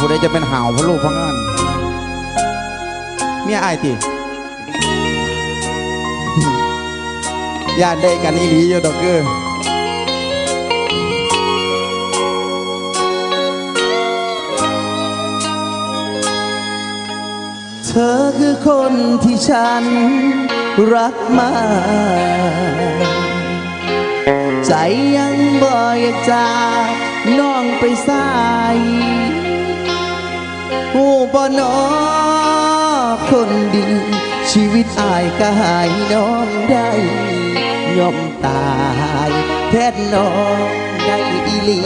ผู้ใดจะเป็นห่าวพระลูกพระงานเมียอายติญาติได้กันอีหลีอยู่ดอกเกอร์เธอคือคนที่ฉันรักมากใจยังบ่อยากจากน้องไปสาย หูบ่นอคนดี ชีวิตอายก็หายน้องได้ยอมตายแทนน้องได้อีหลี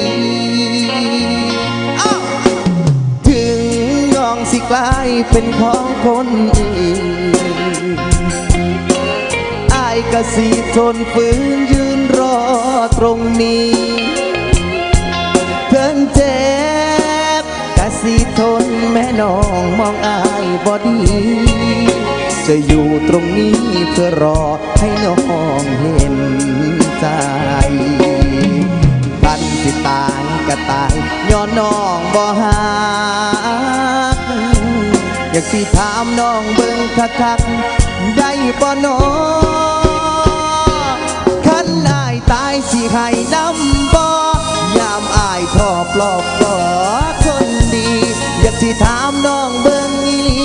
ถึงน้องสิกลายเป็นของคนอื่นอายก็สีทนฝืนยืนรอตรงนี้เพิ่งเจ็บก็สีทน แม่น้องมองอายบอดี จะอยู่ตรงนี้เพื่อรอให้น้องเห็นใจกันสิตายก็ตายย้อนน้องบ่หักอยากสิถามน้องเบิ่งคักๆได้บ่น้อคันอายตายสิให้นำบ่ยามอายทอปลอก สิถามน้องเบิ่งอีหลี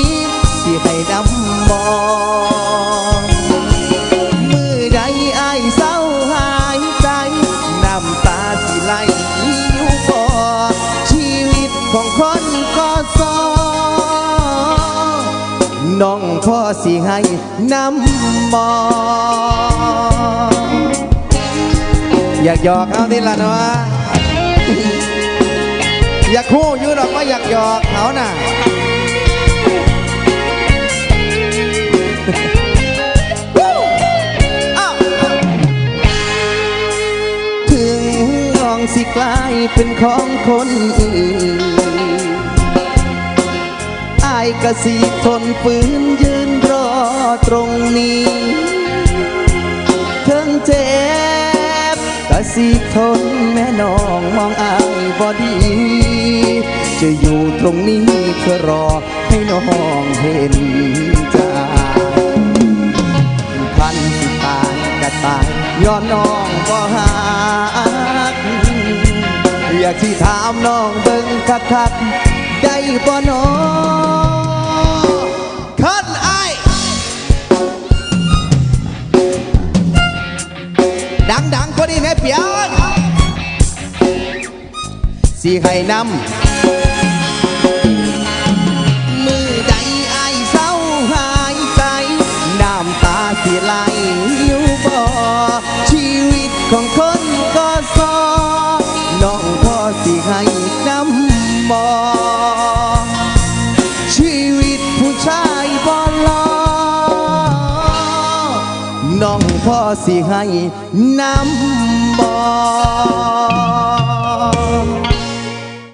สิให้นำบ่มือใดอายเศร้าหายใจ น้ำตาสิไหลอยู่บ่ชีวิตของคนก็ซอน้องพ่อสิให้น้ำมออยากหยอกเอาทีละเนาะ อยากคู่ยู่ดอกว่าอยากหยอกเขาน่ะถึงน้องสิกลายเป็นของคนอื่นอายก็สิทนฝืนยืนรอตรงนี้ถึงเจ็บ สิทนแม่น้องมองอายบอดี จะอยู่ตรงนี้เพื่อรอให้น้องเห็นใจพันสิตายก็ตายย้อนน้องบ่หักอยากที่ถามน้องเบิ่งคักๆได้บ่น้อคั สิให้นำมือใดไอเศร้าหายใจน้ำตาสิไหลอยู่บ่ชีวิตของคนก็ซอน้องพ่อสิให้น้ำบ่ชีวิตผู้ชายบ่รอน้องพ่อสิให้น้ำบ่